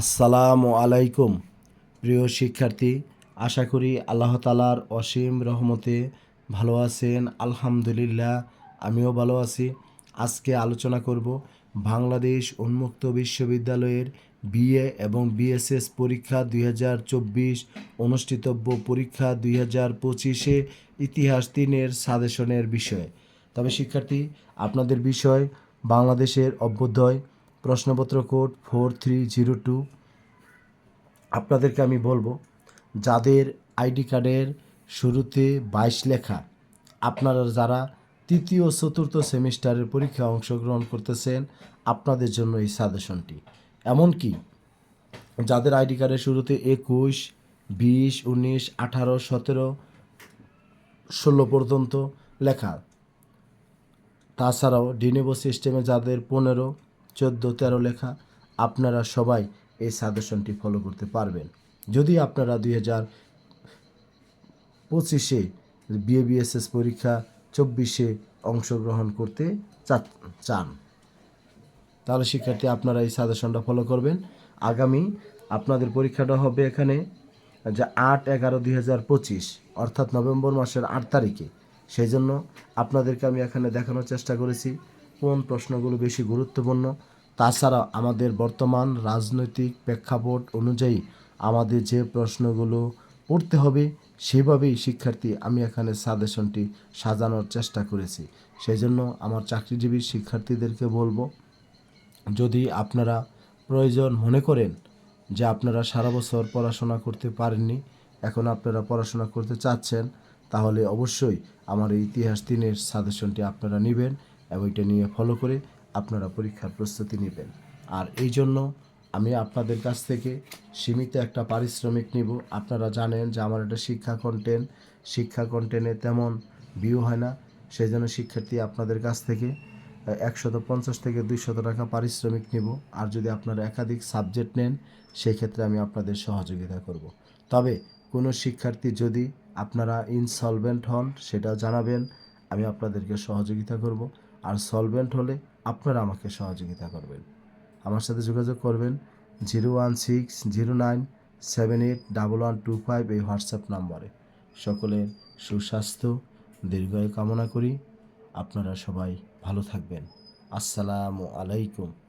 আসসালামু আলাইকুম। প্রিয় শিক্ষার্থী, আশা করি আল্লাহ তালার অসীম রহমতে ভালো আছেন। আলহামদুলিল্লাহ, আমিও ভালো আছি। আজকে আলোচনা করব বাংলাদেশ উন্মুক্ত বিশ্ববিদ্যালয়ের বিএ এবং বিএসএস পরীক্ষা দুই হাজার চব্বিশ অনুষ্ঠিতব্য পরীক্ষা দুই হাজার পঁচিশে ইতিহাস তিনের সাজেশনের বিষয়ে। তবে শিক্ষার্থী, আপনাদের বিষয় বাংলাদেশের অভ্যুদয় প্রশ্নপত্র code four three zero two. আপনাদেরকে আমি বলব, যাদের আইডি কার্ডের শুরুতে বাইশ লেখা, আপনারা যারা তৃতীয় চতুর্থ সেমিস্টারের পরীক্ষায় অংশগ্রহণ করতেছেন, আপনাদের জন্য এই সাজেশনটি। এমনকি যাদের আইডি কার্ডের শুরুতে একুশ, বিশ, উনিশ, আঠারো, সতেরো, ষোলো পর্যন্ত লেখা, তাছাড়াও ডিনেবো সিস্টেমে যাদের পনেরো চোদ্দ তেরো লেখা আপনারা সবাই এই সাজেশনটি ফলো করতে পারবেন। যদি আপনারা দুই হাজার পঁচিশে বিএবিএসএস পরীক্ষা, চব্বিশে অংশগ্রহণ করতে চান, তাহলে শিক্ষার্থী আপনারা এই সাজেশনটা ফলো করবেন। আগামী আপনাদের পরীক্ষাটা হবে এখানে যে আট এগারো দুই হাজার পঁচিশ, অর্থাৎ নভেম্বর মাসের আট তারিখে। সেই জন্য আপনাদেরকে আমি এখানে দেখানোর চেষ্টা করেছি। কোন প্রশ্নগুলো বেশি গুরুত্বপূর্ণ। তাছাড়া আমাদের বর্তমান রাজনৈতিক প্রেক্ষাপট অনুযায়ী আমাদের যে প্রশ্নগুলো পড়তে হবে, সেভাবেই শিক্ষার্থী আমি এখানে সাজেশনটি সাজানোর চেষ্টা করেছি। সেই জন্য আমার চাকরিজীবী শিক্ষার্থীদেরকে বলব, যদি আপনারা প্রয়োজন মনে করেন যে আপনারা সারা বছর পড়াশোনা করতে পারেননি, এখন আপনারা পড়াশোনা করতে চাচ্ছেন, তাহলে অবশ্যই আমার ইতিহাস দিনের সাজেশনটি আপনারা নেবেন। এবং এটা নিয়ে ফলো করে আপনারা পরীক্ষার প্রস্তুতি নেবেন। আর এই জন্য আমি আপনাদের কাছ থেকে সীমিত একটা পারিশ্রমিক নিব। আপনারা জানেন যে আমার একটা শিক্ষা কন্টেন্ট শিক্ষা কন্টেন্টে তেমন ভিউ হয় না। সেই জন্য শিক্ষার্থী আপনাদের কাছ থেকে একশত পঞ্চাশ থেকে দুইশত টাকা পারিশ্রমিক নিব। আর যদি আপনারা একাধিক সাবজেক্ট নেন সেই ক্ষেত্রে আমি আপনাদের সহযোগিতা করব। তবে কোনো শিক্ষার্থী যদি আপনারা ইনসলভেন্ট হন, সেটাও জানাবেন। আমি আপনাদেরকে সহযোগিতা করব। আর সলভেন্ট হলে আপনারা আমাকে সহযোগিতা করবেন। আমার সাথে যোগাযোগ করবেন zero one six zero nine seven eight double one two five এই হোয়াটসঅ্যাপ নম্বরে। সকলের সুস্বাস্থ্য, দীর্ঘায়ু কামনা করি। আপনারা সবাই ভালো থাকবেন। আসসালামু আলাইকুম।